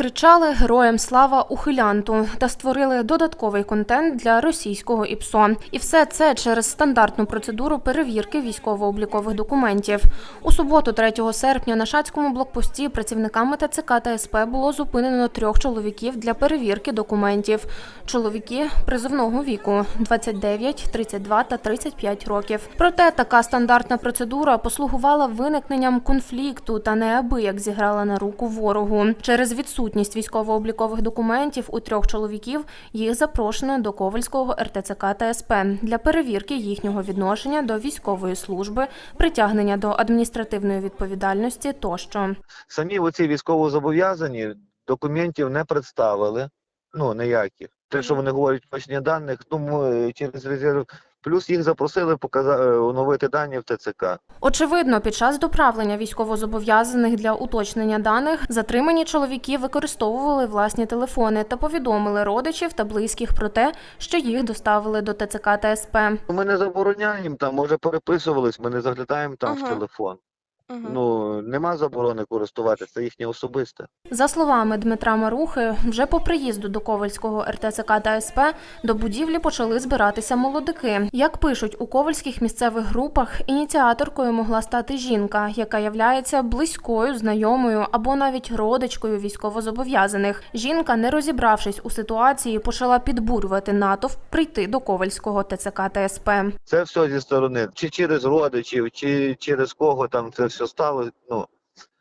Кричали героям слава ухилянту та створили додатковий контент для російського ІПСО. І все це через стандартну процедуру перевірки військово-облікових документів. У суботу, 3 серпня, на шацькому блокпості працівниками ТЦК та СП було зупинено трьох чоловіків для перевірки документів. Чоловіки призовного віку 29, 32 та 35 років. Проте така стандартна процедура послугувала виникненням конфлікту та неабияк зіграла на руку ворогу. Через відсутність військово-облікових документів у трьох чоловіків їх запрошено до Ковальського РТЦК та СП для перевірки їхнього відношення до військової служби, притягнення до адміністративної відповідальності тощо. Самі оці військовозобов'язані документів не представили, ну ніяких. Те, що вони говорять точні даних, ну ми через резерв. Плюс їх запросили показати оновити дані в ТЦК. Очевидно, під час доправлення військовозобов'язаних для уточнення даних затримані чоловіки використовували власні телефони та повідомили родичів та близьких про те, що їх доставили до ТЦК та СП. Ми не забороняємо там, може переписувались, ми не заглядаємо там в Ага. Телефон. Ну нема заборони користуватися, це їхнє особисте. За словами Дмитра Марухи, вже по приїзду до Ковальського РТЦК та СП до будівлі почали збиратися молодики. Як пишуть у ковальських місцевих групах, ініціаторкою могла стати жінка, яка являється близькою, знайомою або навіть родичкою військовозобов'язаних. Жінка, не розібравшись у ситуації, почала підбурювати натовп прийти до Ковальського ТЦК та СП. Це все зі сторони, чи через родичів, чи через кого там це все стало. Ну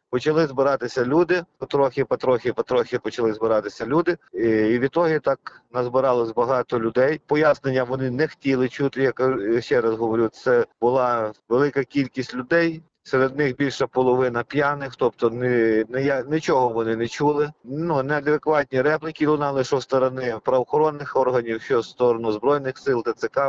почали збиратися люди, потрохи, потрохи, потрохи почали збиратися люди. І, і відтоді так назбиралось багато людей. Пояснення вони не хотіли чути. Я ще раз говорю, це була велика кількість людей. Серед них більша половина п'яних, тобто не, не нічого вони не чули. Ну неадекватні репліки лунали, що з сторони правоохоронних органів, що з сторони збройних сил, ТЦК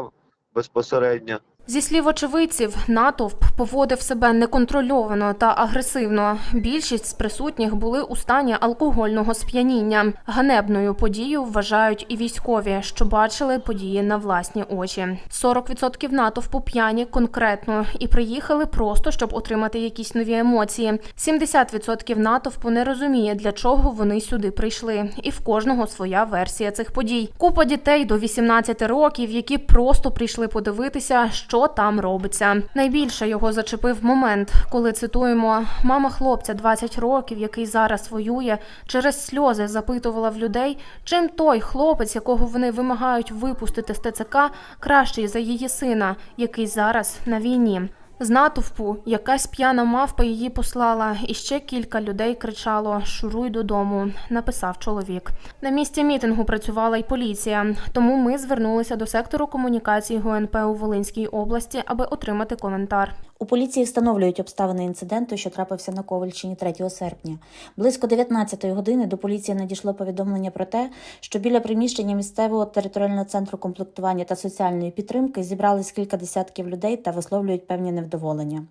безпосередньо. Зі слів очевидців, натовп поводив себе неконтрольовано та агресивно. Більшість з присутніх були у стані алкогольного сп'яніння. Ганебною подію вважають і військові, що бачили події на власні очі. 40% натовпу п'яні конкретно і приїхали просто, щоб отримати якісь нові емоції. 70% натовпу не розуміє, для чого вони сюди прийшли, і в кожного своя версія цих подій. Купа дітей до 18 років, які просто прийшли подивитися, що там робиться. Найбільше його зачепив момент, коли цитуємо мама хлопця 20 років, який зараз воює, через сльози запитувала в людей, чим той хлопець, якого вони вимагають випустити з ТЦК, кращий за її сина, який зараз на війні. З натовпу якась п'яна мавпа її послала, і ще кілька людей кричало Шуруй додому, написав чоловік. На місці мітингу працювала й поліція, тому ми звернулися до сектору комунікації ГУНП у Волинській області, аби отримати коментар. У поліції встановлюють обставини інциденту, що трапився на Ковальщині 3 серпня. Близько 19-ї години до поліції надійшло повідомлення про те, що біля приміщення місцевого територіального центру комплектування та соціальної підтримки зібрались кілька десятків людей та висловлюють певні невдоволення.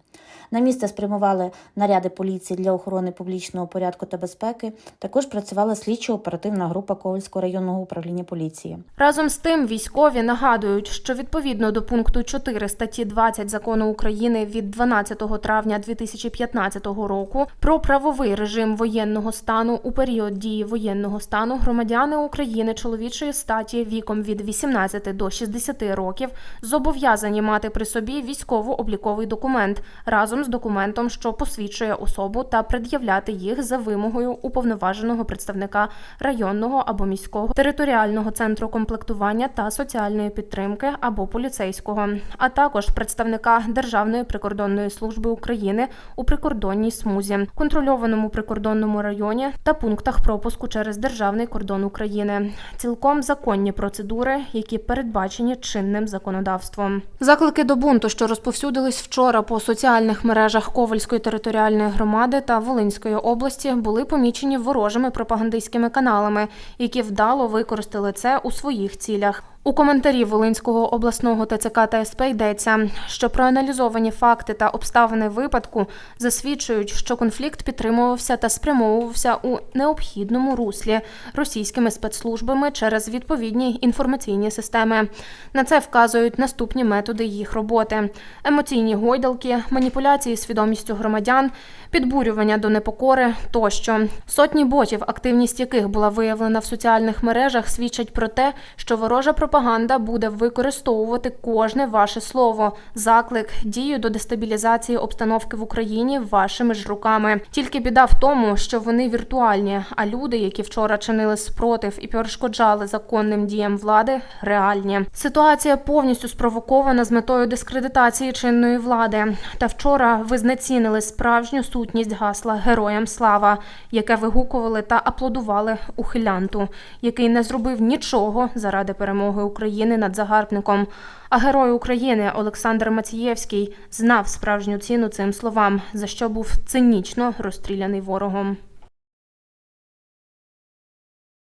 На місце спрямували наряди поліції для охорони публічного порядку та безпеки. Також працювала слідчо-оперативна група Ковальського районного управління поліції. Разом з тим, військові нагадують, що відповідно до пункту 4 статті 20 закону України від 12 травня 2015 року про правовий режим воєнного стану у період дії воєнного стану громадяни України чоловічої статі віком від 18 до 60 років зобов'язані мати при собі військово-обліковий документ разом з документом, що посвідчує особу, та пред'являти їх за вимогою уповноваженого представника районного або міського територіального центру комплектування та соціальної підтримки або поліцейського, а також представника Державної прикордонної служби України у прикордонній смузі, контрольованому прикордонному районі та пунктах пропуску через державний кордон України. Цілком законні процедури, які передбачені чинним законодавством. Заклики до бунту, що розповсюдились вчора по соціальних мережах Ковальської територіальної громади та Волинської області, були помічені ворожими пропагандистськими каналами, які вдало використали це у своїх цілях. У коментарі Волинського обласного ТЦК та СП йдеться, що проаналізовані факти та обставини випадку засвідчують, що конфлікт підтримувався та спрямовувався у необхідному руслі російськими спецслужбами через відповідні інформаційні системи. На це вказують наступні методи їх роботи: емоційні гойдалки, маніпуляції свідомістю громадян, підбурювання до непокори тощо. Сотні ботів, активність яких була виявлена в соціальних мережах, свідчать про те, що ворожа пропаганда буде використовувати кожне ваше слово, заклик, дію до дестабілізації обстановки в Україні вашими ж руками. Тільки біда в тому, що вони віртуальні, а люди, які вчора чинили спротив і перешкоджали законним діям влади, реальні. Ситуація повністю спровокована з метою дискредитації чинної влади. Та вчора ви знецінили справжню сутність гасла Героям слава, яке вигукували та аплодували ухилянту, який не зробив нічого заради перемоги України над загарбником. А герой України Олександр Мацієвський знав справжню ціну цим словам, за що був цинічно розстріляний ворогом.